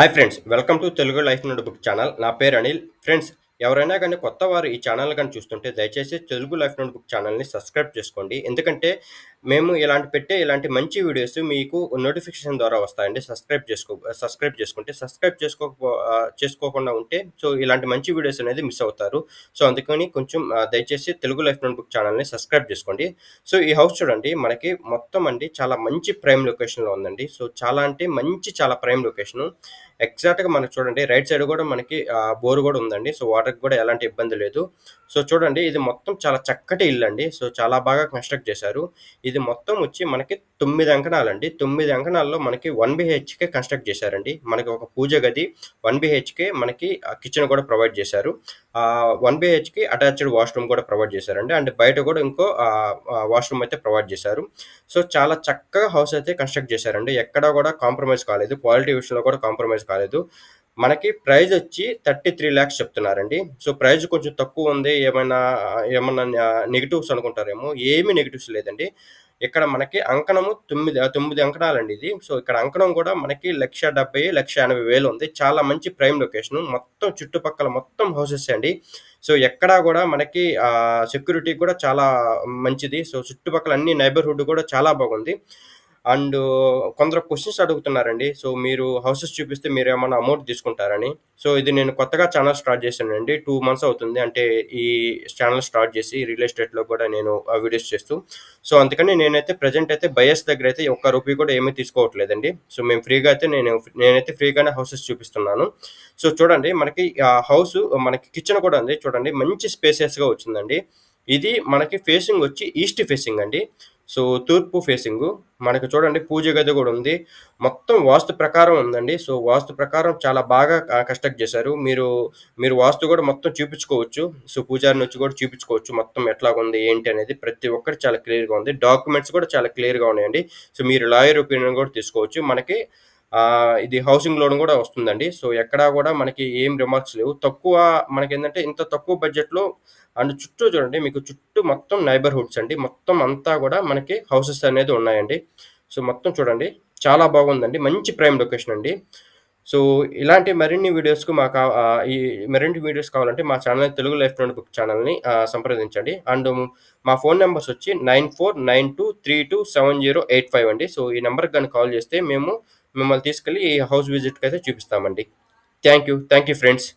Hi friends welcome to Telugu life నుండి book channel నా పేరు అనిల్. ఫ్రెండ్స్ ఎవరైనా కానీ కొత్త వారు ఈ ఛానల్ కానీ చూస్తుంటే దయచేసి తెలుగు లైఫ్ నుండి బుక్ ఛానల్ని సబ్స్క్రైబ్ చేసుకోండి. ఎందుకంటే మేము ఇలాంటి పెట్టే ఇలాంటి మంచి వీడియోస్ మీకు నోటిఫికేషన్ ద్వారా వస్తాయండి. సబ్స్క్రైబ్ చేసుకో సబ్స్క్రైబ్ చేసుకుంటే సబ్స్క్రైబ్ చేసుకో చేసుకోకుండా ఉంటే సో ఇలాంటి మంచి వీడియోస్ అనేది మిస్ అవుతారు. సో అందుకని కొంచెం దయచేసి తెలుగు లైఫ్ నోట్ బుక్ ఛానల్ని సబ్స్క్రైబ్ చేసుకోండి. సో ఈ హౌస్ చూడండి మనకి మొత్తం అండి చాలా మంచి ప్రైమ్ లొకేషన్లో ఉందండి. సో చాలా అంటే మంచి చాలా ప్రైమ్ లొకేషన్ ఎగ్జాక్ట్గా మనకు చూడండి రైట్ సైడ్ కూడా మనకి బోర్ కూడా ఉందండి. సో వాటర్కి కూడా ఎలాంటి ఇబ్బంది లేదు. సో చూడండి ఇది మొత్తం చాలా చక్కటి ఇల్లు అండి. సో చాలా బాగా కన్స్ట్రక్ట్ చేశారు. ఇది మొత్తం వచ్చి మనకి తొమ్మిది అంకణాలండి. తొమ్మిది అంకణాల్లో మనకి వన్ బిహెచ్కే కన్స్ట్రక్ట్ చేశారండి. మనకి ఒక పూజ గది వన్ బిహెచ్కే మనకి కిచెన్ కూడా ప్రొవైడ్ చేశారు. వన్ బిహెచ్కి అటాచ్డ్ వాష్రూమ్ కూడా ప్రొవైడ్ చేశారండి. అండ్ బయట కూడా ఇంకో వాష్రూమ్ అయితే ప్రొవైడ్ చేశారు. సో చాలా చక్కగా హౌస్ అయితే కన్స్ట్రక్ట్ చేశారండి. ఎక్కడ కూడా కాంప్రమైజ్ కాలేదు. క్వాలిటీ విషయంలో కూడా కాంప్రమైజ్ కాలేదు. మనకి ప్రైజ్ వచ్చి థర్టీ త్రీ ల్యాక్స్ చెప్తున్నారండి. సో ప్రైజ్ కొంచెం తక్కువ ఉంది. ఏమైనా ఏమైనా నెగిటివ్స్ అనుకుంటారేమో? ఏమీ నెగిటివ్స్ లేదండి. ఇక్కడ మనకి అంకణము తొమ్మిది తొమ్మిది అంకణాలండి ఇది. సో ఇక్కడ అంకణం కూడా మనకి లక్ష డెబ్బై లక్ష ఎనభై వేలు ఉంది. చాలా మంచి ప్రైమ్ లొకేషన్. మొత్తం చుట్టుపక్కల మొత్తం హౌసెస్ అండి. సో ఎక్కడా కూడా మనకి సెక్యూరిటీ కూడా చాలా మంచిది. సో చుట్టుపక్కల అన్ని నైబర్హుడ్ కూడా చాలా బాగుంది. అండ్ కొందరు క్వశ్చన్స్ అడుగుతున్నారండి. సో మీరు హౌసెస్ చూపిస్తే మీరు ఏమైనా అమౌంట్ తీసుకుంటారని. సో ఇది నేను కొత్తగా ఛానల్ స్టార్ట్ చేశానండి. టూ మంత్స్ అవుతుంది. అంటే ఈ ఛానల్ స్టార్ట్ చేసి రియల్ ఎస్టేట్లో కూడా నేను వీడియోస్ చేస్తూ. సో అందుకని నేనైతే ప్రజెంట్ అయితే బయస్ దగ్గర అయితే ఒక్క రూపీ కూడా ఏమీ తీసుకోవట్లేదండి. సో మేము ఫ్రీగా అయితే నేను నేనైతే ఫ్రీగానే హౌసెస్ చూపిస్తున్నాను. సో చూడండి మనకి హౌస్ మనకి కిచెన్ కూడా ఉంది. చూడండి మంచి స్పేసెస్గా వచ్చిందండి. ఇది మనకి ఫేసింగ్ వచ్చి ఈస్ట్ ఫేసింగ్ అండి. సో తూర్పు ఫేసింగ్ మనకి చూడండి పూజ గది కూడా ఉంది. మొత్తం వాస్తు ప్రకారం ఉందండి. సో వాస్తు ప్రకారం చాలా బాగా కన్స్ట్రక్ట్ చేశారు. మీరు మీరు వాస్తు కూడా మొత్తం చూపించుకోవచ్చు. సో పూజారిని వచ్చి కూడా చూపించుకోవచ్చు మొత్తం ఎట్లా ఉంది ఏంటి అనేది. ప్రతి ఒక్కటి చాలా క్లియర్గా ఉంది. డాక్యుమెంట్స్ కూడా చాలా క్లియర్గా ఉన్నాయండి. సో మీరు లాయర్ ఒపీనియన్ కూడా తీసుకోవచ్చు. మనకి ఇది హౌసింగ్ లోన్ కూడా వస్తుందండి. సో ఎక్కడా కూడా మనకి ఏం రిమార్క్స్ లేవు. తక్కువ మనకి ఏంటంటే ఇంత తక్కువ బడ్జెట్లో అండ్ చుట్టూ చూడండి మీకు చుట్టూ మొత్తం నైబర్హుడ్స్ అండి. మొత్తం అంతా కూడా మనకి హౌసెస్ అనేది ఉన్నాయండి. సో మొత్తం చూడండి చాలా బాగుందండి. మంచి ప్రైమ్ లొకేషన్ అండి. సో ఇలాంటి మరిన్ని వీడియోస్కు మా ఈ మరిన్ని వీడియోస్ కావాలంటే మా channel Telugu life note book ఛానల్ని సంప్రదించండి. అండ్ మా ఫోన్ నెంబర్స్ వచ్చి nine four nine two three two seven zero eight five అండి. సో ఈ నెంబర్కి కానీ కాల్ చేస్తే మేము మిమ్మల్ని తీసుకెళ్ళి హౌస్ విజిట్కి అయితే చూపిస్తామండి. Thank you thank you friends.